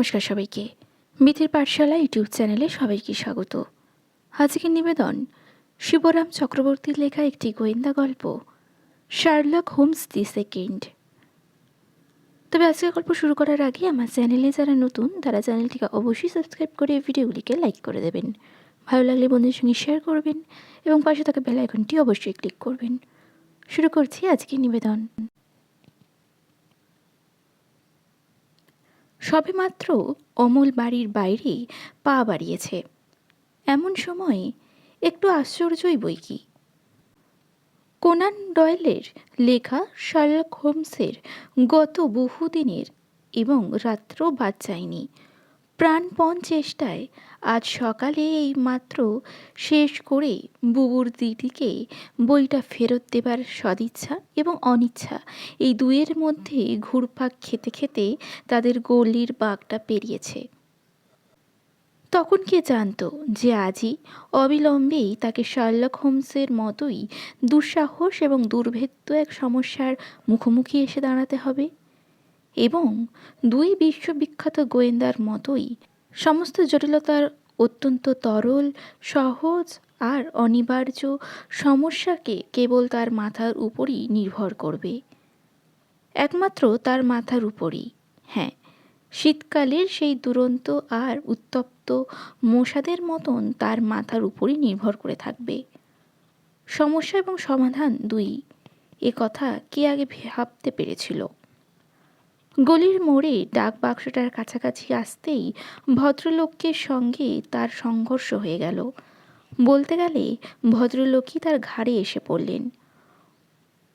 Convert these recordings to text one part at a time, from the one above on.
নমস্কার সবাইকে। মিথির পাঠশালা ইউটিউব চ্যানেলে সবাইকে স্বাগত। আজকের নিবেদন, শিবরাম চক্রবর্তীর লেখা একটি গোয়েন্দা গল্প, শার্লক হোমস দি সেকেন্ড। তবে আজকের গল্প শুরু করার আগে আমার চ্যানেলে যারা নতুন, তারা চ্যানেলটিকে অবশ্যই সাবস্ক্রাইব করে ভিডিওগুলিকে লাইক করে দেবেন। ভালো লাগলে বন্ধুদের সঙ্গে শেয়ার করবেন এবং পাশে থাকা বেল অবশ্যই ক্লিক করবেন। শুরু করছি আজকের নিবেদন। সবেমাত্র অমল বাড়ির বাইরে পা বাড়িয়েছে। এমন সময় একটু আশ্চর্যই বই কি। কোনান ডয়েলের লেখা শার্লক হোমসের গত বহুদিনের এবং রাত্র বাদ যায়নি। প্রাণপণ চেষ্টায় আজ সকালে এই মাত্র শেষ করে বুবুর দিদিকে বইটা ফেরত দেবার সদিচ্ছা এবং অনিচ্ছা এই দুয়ের মধ্যে ঘুরপাক খেতে খেতে তাদের গলির বাঘটা পেরিয়েছে। তখন কে জানতো যে আজই অবিলম্বেই তাকে শার্লক হোমসের মতোই দুঃসাহস এবং দুর্ভেদ্য এক সমস্যার মুখোমুখি এসে দাঁড়াতে হবে? এবং দুই বিশ্ববিখ্যাত গোয়েন্দার মতোই সমস্ত জটিলতার অত্যন্ত তরল, সহজ আর অনিবার্য সমস্যাকে কেবল তার মাথার উপরই নির্ভর করবে। একমাত্র তার মাথার উপরই। হ্যাঁ শীতকালের সেই দুরন্ত আর উত্তপ্ত মশাদের মতন তার মাথার উপরই নির্ভর করে থাকবে। সমস্যা এবং সমাধান দুই। এ কথা কে আগে ভাবতে পেরেছিল? গলির মোড়ে ডাক বাক্সটার কাছাকাছি আসতেই ভদ্রলোকের সঙ্গে তার সংঘর্ষ হয়ে গেল। বলতে গেলে ভদ্রলোকই তার ঘাড়ে এসে পড়লেন।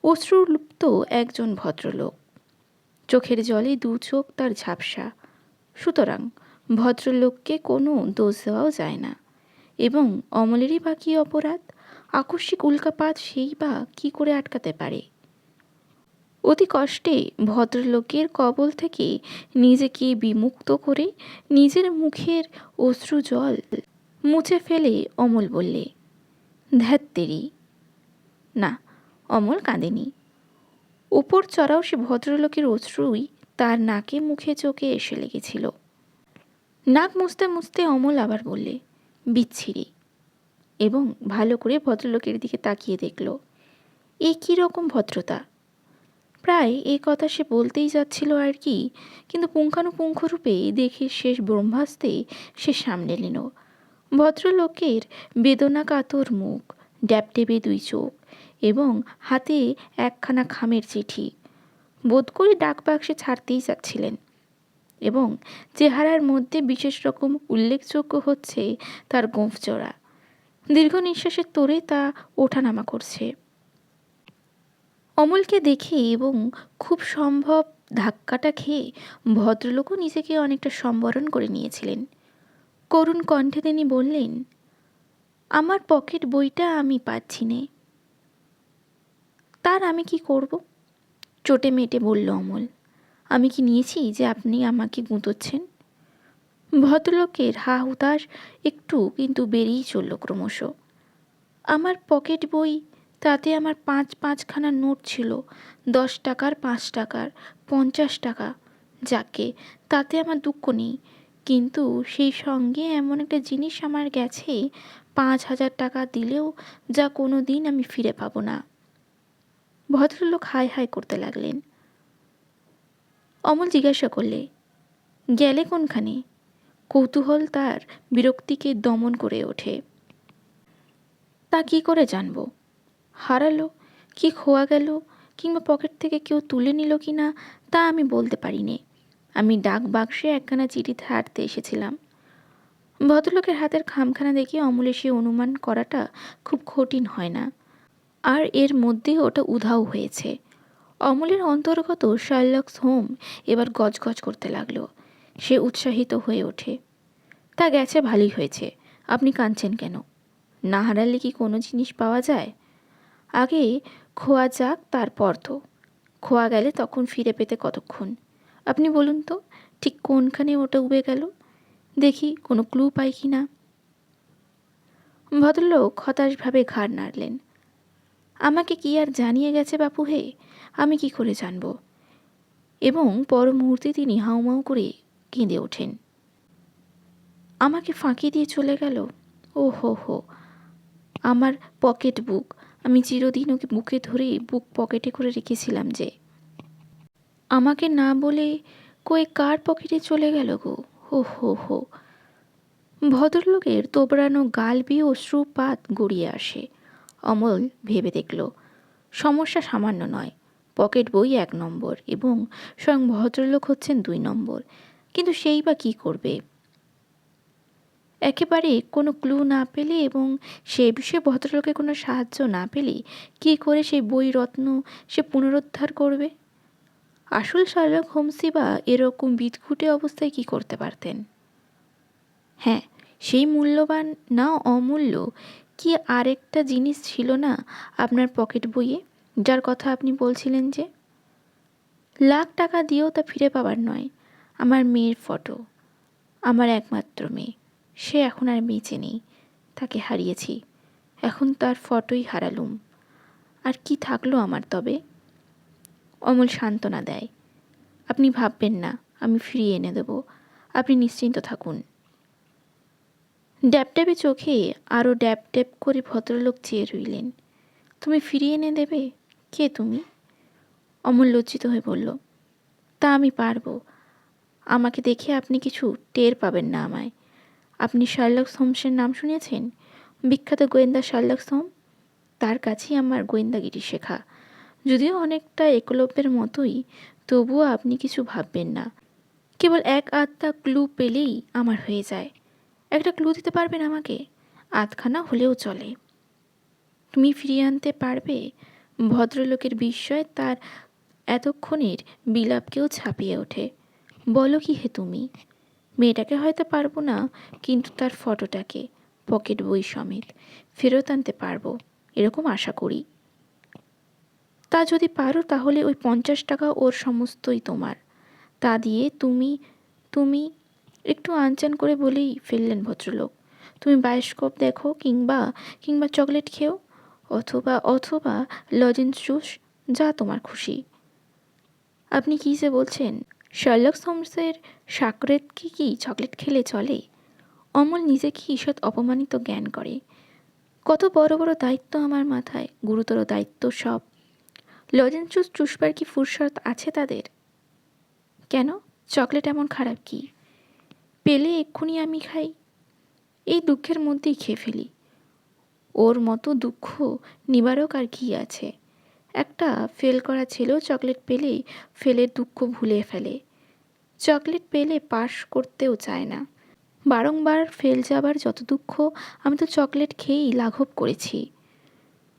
অশ্রুলুপ্ত একজন ভদ্রলোক। চোখের জলে দু চোখ তার ঝাপসা। সুতরাং ভদ্রলোককে কোনো দোষ দেওয়াও যায় না। এবং অমলেরই বা কী অপরাধ? আকস্মিক উল্কাপাত সেই বা কী করে আটকাতে পারে? অতি কষ্টে ভদ্রলোকের কবল থেকে নিজেকে বিমুক্ত করে নিজের মুখের অশ্রু জল মুছে ফেলে অমল বললে, ধ্যাত্তেরি, না, অমল কাঁদেনি। ওপর চড়াও সে ভদ্রলোকের অশ্রুই তার নাকে মুখে চোখে এসে লেগেছিল। নাক মুছতে মুছতে অমল আবার বললে, বিচ্ছিরি। এবং ভালো করে ভদ্রলোকের দিকে তাকিয়ে দেখল, এ কী রকম ভদ্রতা? প্রায় এই কথা সে বলতেই যাচ্ছিল আর কি। কিন্তু পুঙ্খানুপুঙ্খরূপে দেখে শেষ ব্রহ্মাস্তে সে সামনে নিল। ভদ্রলোকের বেদনা কাতর মুখ ড্যাপটেবে দুই চোখ এবং হাতে একখানা খামের চিঠি। বোধ করে ডাকবাক্সে ছাড়তেই যাচ্ছিলেন এবং চেহারার মধ্যে বিশেষ রকম উল্লেখযোগ্য হচ্ছে তার গোঁফচড়া দীর্ঘ নিঃশ্বাসের তোরে তা ওঠানামা করছে। অমলকে দেখে এবং খুব সম্ভব ধাক্কাটা খেয়ে ভদ্রলোকও নিজেকে অনেকটা সম্বরণ করে নিয়েছিলেন। করুণ কণ্ঠে তিনি বললেন, আমার পকেট বইটা আমি পাচ্ছি নে। তার আমি কি করব? চোটে মেটে বলল অমল, আমি কি নিয়েছি যে আপনি আমাকে গুঁতোচ্ছেন? ভদ্রলোকের হা হুতাশ একটু কিন্তু বেরিয়েই চলল ক্রমশ। আমার পকেট বই তাতে আমার পাঁচ পাঁচখানা নোট ছিল, দশ টাকার পাঁচ টাকার, পঞ্চাশ টাকা। যাকে, তাতে আমার দুঃখ নেই। কিন্তু সেই সঙ্গে এমন একটা জিনিস আমার গেছে, পাঁচ হাজার টাকা দিলেও যা কোনো দিন আমি ফিরে পাবো না। ভদ্রলোক হাই হাই করতে লাগলেন। অমল জিজ্ঞাসা করলে, গেলে কোনখানে? কৌতূহল তার বিরক্তিকে দমন করে ওঠে। তা কি করে জানব? হারালো, কি খোয়া গেল কিংবা পকেট থেকে কেউ তুলে নিল কি না তা আমি বলতে পারি নে আমি ডাক বাক্সে একখানা চিঠি হাঁটতে এসেছিলাম। ভদ্রলোকের হাতের খামখানা দেখে অমলে সে অনুমান করাটা খুব কঠিন হয় না। আর এর মধ্যে ওটা উধাও হয়েছে। অমলের অন্তর্গত শার্লক্স হোম এবার গজগজ করতে লাগল। সে উৎসাহিত হয়ে ওঠে। তা গেছে ভালোই হয়েছে। আপনি কাঁদছেন কেন? না হারালে কি কোনো জিনিস পাওয়া যায়? আগে খোয়া যাক তারপর তো খোয়া গেলে তখন ফিরে পেতে কতক্ষণ? আপনি বলুন তো, ঠিক কোনখানে ওটা উবে গেল? দেখি কোনো ক্লু পাই কি না? ভদ্রলোক হতাশভাবে ঘাড় নাড়লেন। আমাকে কি আর জানিয়ে গেছে বাপু হে? আমি কি করে জানব? এবং পর মুহূর্তে তিনি হাউমাউ করে কেঁদে ওঠেন। আমাকে ফাঁকি দিয়ে চলে গেল? ও হো হো আমার পকেট বুক আমি চিরদিন ওকে বুকে ধরে বুক পকেটে করে রেখেছিলাম যে, আমাকে না বলে কই কার পকেটে চলে গেল গো? হো হো হো। ভদ্রলোকের তোবড়ানো গাল বিয়ে অশ্রুপাত গড়িয়ে আসে। অমল ভেবে দেখল, সমস্যা সামান্য নয়, পকেট বই এক নম্বর এবং স্বয়ং ভদ্রলোক হচ্ছেন দুই নম্বর। কিন্তু সেই বা কী করবে? একেবারে কোনো ক্লু না পেলে এবং সে বিষয়ে ভদ্রলোকের কোনো সাহায্য না পেলে কী করে সেই বই রত্ন সে পুনরুদ্ধার করবে? আসল শার্লক হোমসি বা এরকম বিদঘুটে অবস্থায় কি করতে পারতেন? হ্যাঁ সেই মূল্যবান না অমূল্য কি আরেকটা জিনিস ছিল না আপনার পকেট বইয়ে, যার কথা আপনি বলছিলেন যে? লাখ টাকা দিয়েও তা ফিরে পাবার নয়, আমার মেয়ের ফটো, আমার একমাত্র মেয়ে। সে এখন আর বেঁচে নেই। তাকে হারিয়েছি। এখন তার ফটোই হারালুম। আর কি থাকল আমার তবে? অমল সান্ত্বনা দেয়। আপনি ভাববেন না, আমি ফিরিয়ে এনে দেব। আপনি নিশ্চিন্ত থাকুন। ড্যাবে চোখে আরও ড্যাব ড্যাব করে ভদ্রলোক চেয়ে রইলেন। তুমি ফিরিয়ে এনে দেবে? কে তুমি? অমল লজ্জিত হয়ে বলল, তা আমি পারব। আমাকে দেখে আপনি কিছু টের পাবেন না আমায়। আপনি শার্লক হোমসের নাম শুনেছেন? বিখ্যাত গোয়েন্দা শার্লক হোম? তার কাছেই আমার গোয়েন্দাগিরি শেখা। যদিও অনেকটা একলব্যের মতোই, তবুও আপনি কিছু ভাববেন না। কেবল এক আধটা ক্লু পেলেই আমার হয়ে যায়। একটা ক্লু দিতে পারবেন আমাকে? আধখানা হলেও চলে। তুমি ফিরিয়ে আনতে পারবে? ভদ্রলোকের বিস্ময় তার এতক্ষণের বিলাপকেও ছাপিয়ে ওঠে। বলো কি হে তুমি? মেয়েটাকে হয়তো পারব না, কিন্তু তার ফটোটাকে, পকেট বই সমেত, ফেরত আনতে পারব, এরকম আশা করি। তা যদি পারো তাহলে ওই পঞ্চাশ টাকা ওর সমস্তই তোমার। তা দিয়ে তুমি তুমি একটু আনচান করে বলেই ফেললেন ভদ্রলোক। তুমি বায়োস্কোপ দেখো কিংবা কিংবা চকলেট খেও, অথবা অথবা লজেন্স জুস, যা তোমার খুশি। আপনি কী যে বলছেন শার্লক হোমসের সাকরেত কি কি চকলেট খেলে চলে? অমল নিজেকে ঈষৎ অপমানিত জ্ঞান করে। কত বড় বড় দায়িত্ব আমার মাথায়, গুরুতর দায়িত্ব সব। লজেন্স জুস চুষবার কি ফুরসত আছে তাদের? কেন? চকলেট এমন খারাপ কি? পেলে এক্ষুনি আমি খাই। এই দুঃখের মধ্যেই খেয়ে ফেলি। ওর মতো দুঃখ নিবারক আর কি আছে? একটা ফেল করা ছেলেও চকলেট পেলেই ফেলের দুঃখ ভুলে ফেলে। চকলেট পেলে পাশ করতেও চায় না। বারংবার ফেল যাবার যত দুঃখ, আমি তো চকলেট খেয়েই লাঘব করেছি।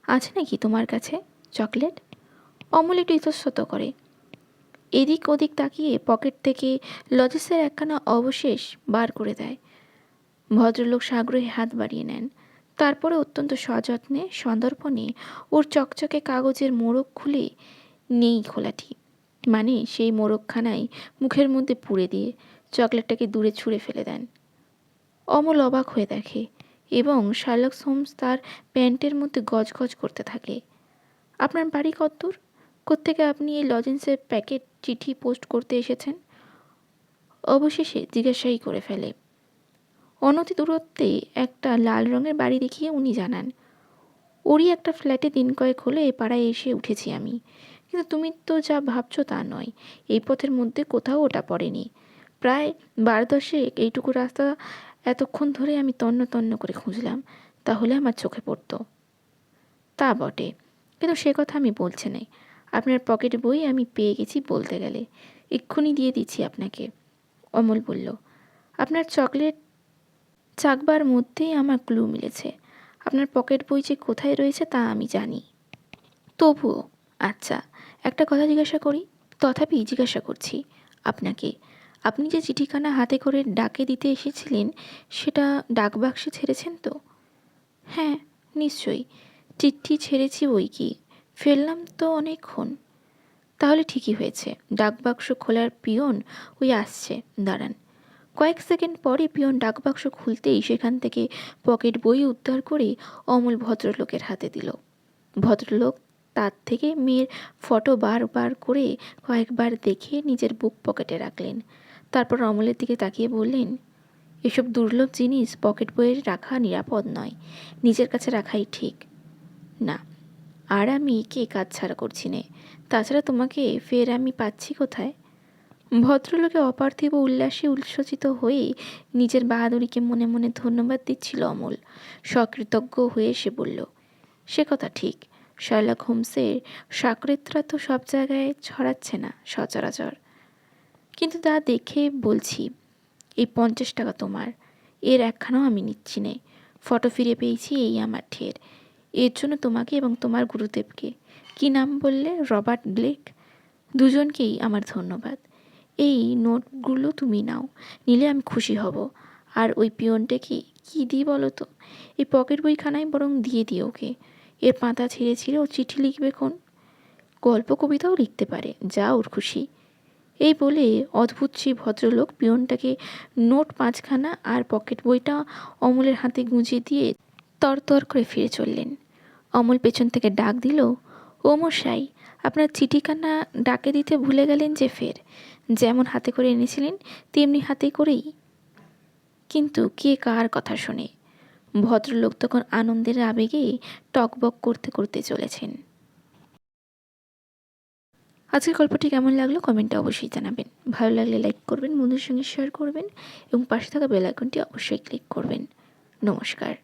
আছে নাকি তোমার কাছে চকলেট? অমল একটু ইতস্তত করে। এদিক ওদিক তাকিয়ে পকেট থেকে লজেসের একখানা অবশেষ বার করে দেয়। ভদ্রলোক সাগ্রহে হাত বাড়িয়ে নেন। তারপরে অত্যন্ত সযত্নে সন্দর্পণে ওর চকচকে কাগজের মোড়ক খুলে নেই খোলাটি। মানে সেই মোড়কখানাই মুখের মধ্যে পুড়ে দিয়ে চকলেটটাকে দূরে ছুঁড়ে ফেলে দেন। অমল অবাক হয়ে দেখে এবং শার্লক হোমস তার প্যান্টের মধ্যে গজগজ করতে থাকে আপনার বাড়ি কতদূর কোত্থেকে আপনি এই লজেন্সের প্যাকেট চিঠি পোস্ট করতে এসেছেন? অবশেষে জিজ্ঞাসাই করে ফেলে। অনতি দূরত্বে একটা লাল রঙের বাড়ি দেখিয়ে উনি জানান, ওরই একটা ফ্ল্যাটে দিন কয়েক হলে এ পাড়ায় এসে উঠেছি আমি। কিন্তু তুমি তো যা ভাবছ তা নয়। এই পথের মধ্যে কোথাও ওটা পড়েনি। প্রায় বার দশেক এইটুকু রাস্তা এতক্ষণ ধরে আমি তন্ন তন্ন করে খুঁজলাম। তাহলে আমার চোখে পড়তো। তা বটে। কিন্তু সে কথা আমি বলছি না আপনার পকেট বই আমি পেয়ে গেছি বলতে গেলে। এক্ষুনি দিয়ে দিচ্ছি আপনাকে। অমল বলল, আপনার চকলেট চাকবার মধ্যেই আমার ক্লু মিলেছে। আপনার পকেট বই যে কোথায় রয়েছে তা আমি জানি। তবুও আচ্ছা একটা কথা জিজ্ঞাসা করি। তথাপি জিজ্ঞাসা করছি আপনাকে। আপনি যে চিঠিখানা হাতে করে ডাকে দিতে এসেছিলেন, সেটা ডাকবাক্সে ছেড়েছেন তো? হ্যাঁ নিশ্চয়ই। চিঠি ছেড়েছি বই কি? ফেললাম তো অনেকক্ষণ। তাহলে ঠিকই হয়েছে। ডাকবাক্স খোলার পিয়ন ওই আসছে। দাঁড়ান। কয়েক সেকেন্ড পরে পিয়ন ডাকবাক্স খুলতেই সেখান থেকে পকেট বই উদ্ধার করে অমল ভদ্রলোকের হাতে দিল। ভদ্রলোক তার থেকে মেয়ের ফটো বারবার করে কয়েকবার দেখে নিজের বুক পকেটে রাখলেন। তারপর অমলের দিকে তাকিয়ে বললেন, এসব দুর্লভ জিনিস পকেট বইয়ে রাখা নিরাপদ নয়, নিজের কাছে রাখাই ঠিক। না, আর আমি কে কাজ ছাড়া করছি নে। তাছাড়া তোমাকে ফের আমি পাচ্ছি কোথায়? ভদ্রলোকে অপার্থিব উল্লাসে উল্লসিত হয়ে নিজের বাহাদুরিকে মনে মনে ধন্যবাদ দিচ্ছিল অমল। সকৃতজ্ঞ হয়ে সে বলল, সে কথা ঠিক। শার্লক হোমসের সাকরিত্রা তো সব জায়গায় ছড়াচ্ছে না সচরাচর। কিন্তু তা দেখে বলছি, এই পঞ্চাশ টাকা তোমার। এর একখানাও আমি নিচ্ছি নে। ফটো ফিরে পেয়েছি এই আমার ঠের এর জন্য তোমাকে এবং তোমার গুরুদেবকে। কি নাম বললে? Robert Blake. দুজনকেই আমার ধন্যবাদ। এই নোটগুলো তুমি নাও, নিলে আমি খুশি হব। আর ওই পিয়নটাকে কী দিই বলো তো? এই পকেট বইখানায় বরং দিয়ে দিও ওকে। এর পাতা ছিঁড়ে ছিঁড়ে ও চিঠি লিখবে কোন? গল্প কবিতাও লিখতে পারে, যা ওর খুশি। এই বলে অদ্ভুত সেই ভদ্রলোক পিয়নটাকে নোট পাঁচখানা আর পকেট বইটা অমলের হাতে গুঁজে দিয়ে তরতর করে ফিরে চললেন। অমল পেছন থেকে ডাক দিল, ও মশাই, আপনার চিঠিখানা ডাকে দিতে ভুলে গেলেন যে ফের? যেমন হাতে করে এনেছিলেন, তেমনি হাতে করেই। কিন্তু কে কার কথা শোনে? ভদ্রলোক তখন আনন্দের আবেগে টকবক করতে করতে চলেছেন। আজকের গল্পটি কেমন লাগল কমেন্টে অবশ্যই জানাবেন। ভালো লাগলে লাইক করবেন বন্ধুর সঙ্গে শেয়ার করবেন এবং পাশে থাকা বেল আইকনটি অবশ্যই ক্লিক করবেন। নমস্কার।